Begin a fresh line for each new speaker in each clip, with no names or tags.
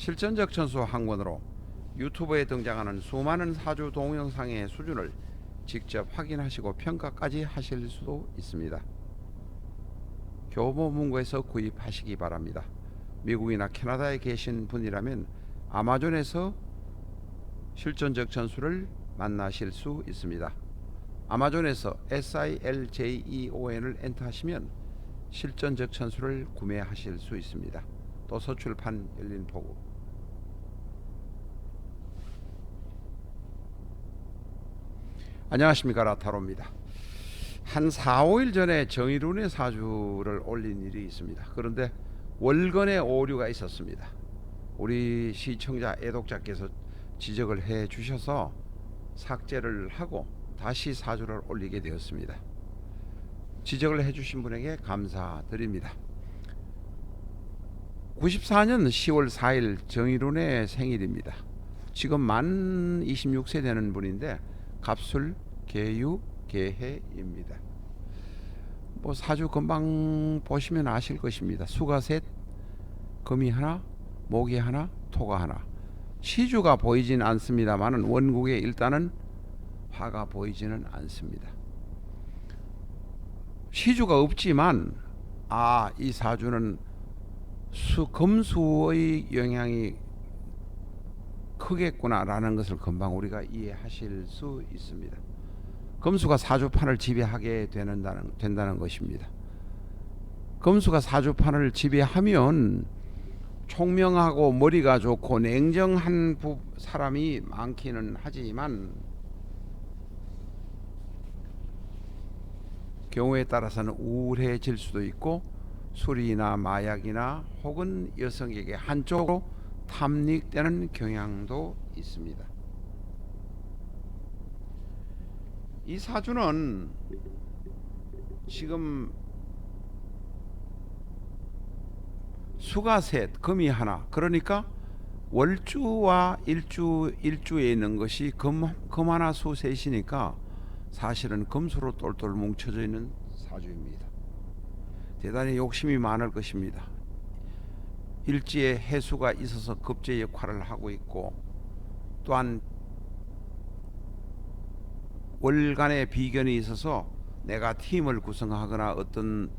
실전적 천수 한 권으로 유튜브에 등장하는 수많은 사주 동영상의 수준을 직접 확인하시고 평가까지 하실 수도 있습니다. 교보문고에서 구입하시기 바랍니다. 미국이나 캐나다에 계신 분이라면 아마존에서 실전적 천수를 만나실 수 있습니다. 아마존에서 SILJEON을 엔터하시면 실전적 천수를 구매하실 수 있습니다. 또 서출판 열린 포구 안녕하십니까 라타로입니다. 한 4, 5일 전에 정의론의 사주를 올린 일이 있습니다. 그런데 월간의 오류가 있었습니다. 우리 시청자 애독자께서 지적을 해 주셔서 삭제를 하고 다시 사주를 올리게 되었습니다. 지적을 해 주신 분에게 감사드립니다. 94년 10월 4일 정의론의 생일입니다. 지금 만 26세 되는 분인데 갑술 개유 개해입니다. 뭐 사주 금방 보시면 아실 것입니다. 수가 셋, 금이 하나, 목이 하나, 토가 하나. 시주가 보이진 않습니다만은 원국에 일단은 화가 보이지는 않습니다. 시주가 없지만 아 이 사주는 수 금수의 영향이 크겠구나라는 것을 금방 우리가 이해하실 수 있습니다. 금수가 사주판을 지배하게 되는다는 된다는 것입니다. 금수가 사주판을 지배하면 총명하고 머리가 좋고 냉정한 부, 사람이 많기는 하지만 경우에 따라서는 우울해질 수도 있고 술이나 마약이나 혹은 여성에게 한쪽으로 탐닉되는 경향도 있습니다. 이 사주는 지금 수가 셋, 금이 하나. 그러니까 월주와 일주 일주에 있는 것이 금, 금 하나 수 셋이니까 사실은 금수로 똘똘 뭉쳐져 있는 사주입니다. 대단히 욕심이 많을 것입니다. 일지에 해수가 있어서 급제 역할을 하고 있고 또한 월간의 비견이 있어서 내가 팀을 구성하거나 어떤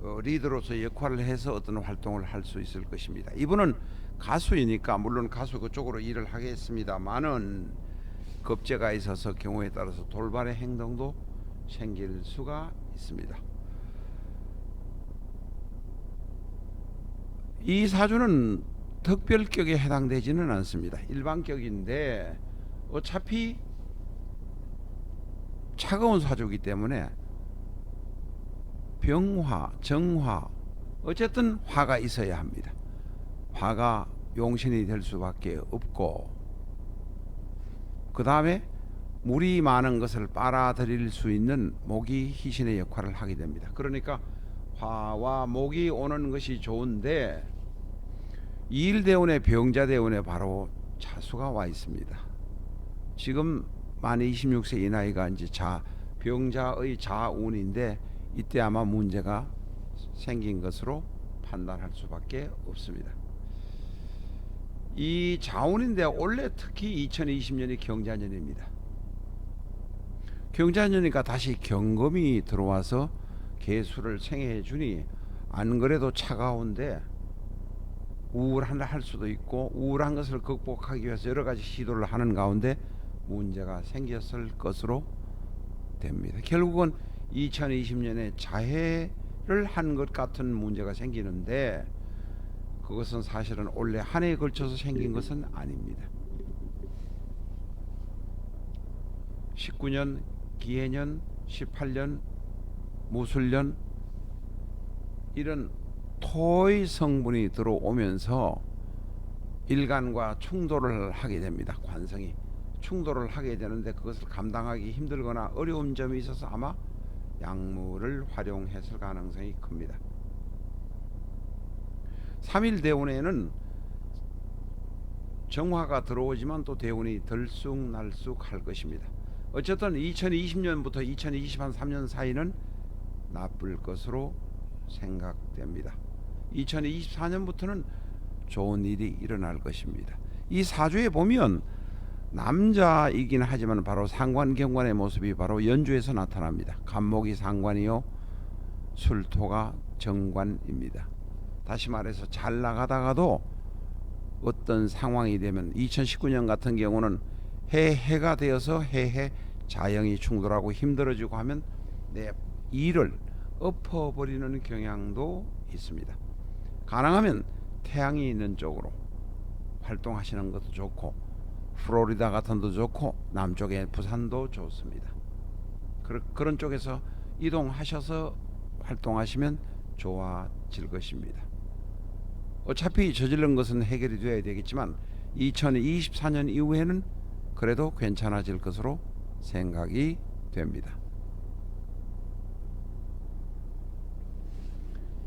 어, 리더로서 역할을 해서 어떤 활동을 할 수 있을 것입니다. 이분은 가수이니까 물론 가수 그쪽으로 일을 하겠습니다만은 급제가 있어서 경우에 따라서 돌발의 행동도 생길 수가 있습니다. 이 사주는 특별격에 해당되지는 않습니다. 일반격인데 어차피 차가운 사주이기 때문에 병화, 정화 어쨌든 화가 있어야 합니다. 화가 용신이 될 수밖에 없고 그 다음에 물이 많은 것을 빨아들일 수 있는 목이 희신의 역할을 하게 됩니다. 그러니까 화와 목이 오는 것이 좋은데 일대운의 병자대운에 바로 자수가 와 있습니다. 지금 만 26세 이 나이가 이제 자 병자의 자운인데 이때 아마 문제가 생긴 것으로 판단할 수밖에 없습니다. 이 자운인데 원래 특히 2020년이 경자년입니다. 경자년이니까 다시 경금이 들어와서 개수를 생해해 주니 안 그래도 차가운데 우울한 할 수도 있고 우울한 것을 극복하기 위해서 여러 가지 시도를 하는 가운데 문제가 생겼을 것으로 됩니다. 결국은 2020년에 자해를 한 것 같은 문제가 생기는데 그것은 사실은 원래 한 해에 걸쳐서 생긴 것은 아닙니다. 19년, 기해년, 18년, 무술년 이런 토의 성분이 들어오면서 일간과 충돌을 하게 됩니다. 관성이 충돌을 하게 되는데 그것을 감당하기 힘들거나 어려운 점이 있어서 아마 약물을 활용했을 가능성이 큽니다. 3일 대운에는 정화가 들어오지만 또 대운이 들쑥날쑥 할 것입니다. 어쨌든 2020년부터 2023년 사이는 나쁠 것으로 생각됩니다. 2024년부터는 좋은 일이 일어날 것입니다. 이 사주에 보면 남자이긴 하지만 바로 상관 경관의 모습이 바로 연주에서 나타납니다. 간목이 상관이요 술토가 정관입니다. 다시 말해서 잘 나가다가도 어떤 상황이 되면 2019년 같은 경우는 해 해가 되어서 해해 자영이 충돌하고 힘들어지고 하면 내 일을 엎어버리는 경향도 있습니다. 가능하면 태양이 있는 쪽으로 활동하시는 것도 좋고 플로리다 같은 데 좋고 남쪽에 부산도 좋습니다. 그런 쪽에서 이동하셔서 활동하시면 좋아질 것입니다. 어차피 저지른 것은 해결이 되어야 되겠지만 2024년 이후에는 그래도 괜찮아질 것으로 생각이 됩니다.